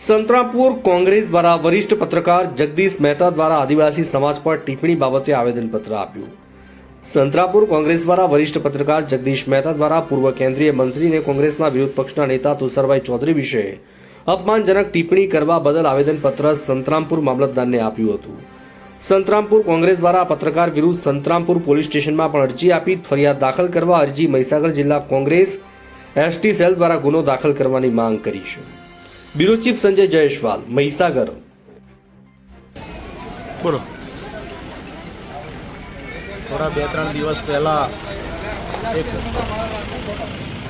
સંતરામપુર કોંગ્રેસ દ્વારા વરિષ્ઠ પત્રકાર જગદીશ મહેતા દ્વારા આદિવાસી સમાજ પર ટિપ્પણી બાબતે આવેદનપત્ર આપ્યું. સંતરાપુર કોંગ્રેસ દ્વારા વરિષ્ઠ પત્રકાર જગદીશ મહેતા દ્વારા પૂર્વ કેન્દ્રીય મંત્રીને કોંગ્રેસના વિરોધ પક્ષના નેતા તુષારભાઈ ચૌધરી વિશે અપમાનજનક ટિપ્પણી કરવા બદલ આવેદનપત્ર સંતરામપુર મામલતદારને આપ્યું હતું. સંતરામપુર કોંગ્રેસ દ્વારા પત્રકાર વિરુદ્ધ સંતરામપુર પોલીસ સ્ટેશનમાં પણ અરજી આપી ફરિયાદ દાખલ કરવા અરજી મહીસાગર જિલ્લા કોંગ્રેસ એસટી સેલ દ્વારા ગુનો દાખલ કરવાની માંગ કરી છે. Bureau chief Sanjay Jaiswal Mahisagar. બોલો. થોડા બે ત્રણ દિવસ પહેલાં એક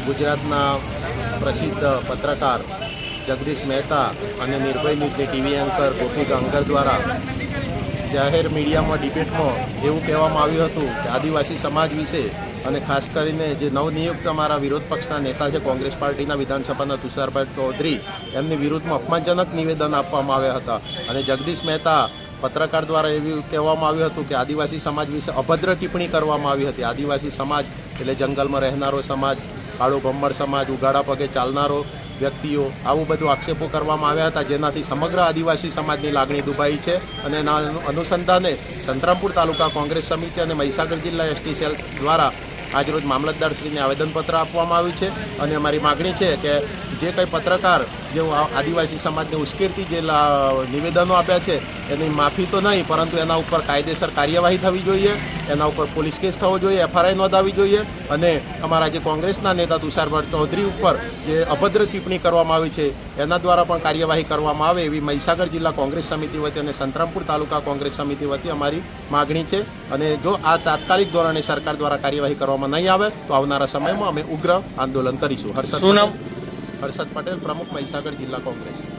ગુજરાતના પ્રસિદ્ધ પત્રકાર જગદીશ મહેતા અને નિર્ભય ન્યૂઝની ટીવી એન્કર ગોપી ગંગર દ્વારા જાહેર મીડિયામાં, ડિબેટમાં એવું કહેવામાં આવ્યું હતું કે આદિવાસી સમાજ વિશે અને ખાસ કરીને જે નવનિયુક્ત અમારા વિરોધ પક્ષના નેતા છે, કોંગ્રેસ પાર્ટીના વિધાનસભાના તુષારભાઈ ચૌધરી, એમની વિરુદ્ધમાં અપમાનજનક નિવેદન આપવામાં આવ્યા હતા. અને જગદીશ મહેતા પત્રકાર દ્વારા એવું કહેવામાં આવ્યું હતું કે આદિવાસી સમાજ વિશે અભદ્ર ટિપ્પણી કરવામાં આવી હતી. આદિવાસી સમાજ એટલે જંગલમાં રહેનારો સમાજ, કાળો ભમ્મર સમાજ, ઉઘાડા પગે ચાલનારો વ્યક્તિઓ આવું બધું આક્ષેપો કરવામાં આવ્યા હતા, જેનાથી સમગ્ર આદિવાસી સમાજની લાગણી દુભાઈ છે અને એના અનુસંધાને સંતરામપુર તાલુકા કોંગ્રેસ સમિતિ અને મહીસાગર જિલ્લા એસટી સેલ્સ દ્વારા આજરોજ મામલતદારશ્રીને આવેદનપત્ર આપવામાં આવ્યું છે. અને અમારી માગણી છે કે જે કંઈ પત્રકાર જે આદિવાસી સમાજને ઉશ્કેરતી જે નિવેદનો આપ્યા છે, એની માફી તો નહીં, પરંતુ એના ઉપર કાયદેસર કાર્યવાહી થવી જોઈએ, એના ઉપર પોલીસ કેસ થવો જોઈએ, એફઆરઆઈ નોંધાવી જોઈએ, અને અમારા જે કોંગ્રેસના નેતા તુષારભાઈ ચૌધરી ઉપર જે અભદ્ર ટિપ્પણી કરવામાં આવી છે, એના દ્વારા પણ કાર્યવાહી કરવામાં આવે એવી મહીસાગર જિલ્લા કોંગ્રેસ સમિતિ વતી અને સંતરામપુર તાલુકા કોંગ્રેસ સમિતિ વતી અમારી માગણી છે, અને જો આ તાત્કાલિક ધોરણે સરકાર દ્વારા કાર્યવાહી કરવામાં નહીં આવે, તો આવનારા સમયમાં અમે ઉગ્ર આંદોલન કરીશું હર્ષદ? હર્ષદ પટેલ પ્રમુખ મહીસાગર જિલ્લા કોંગ્રેસ.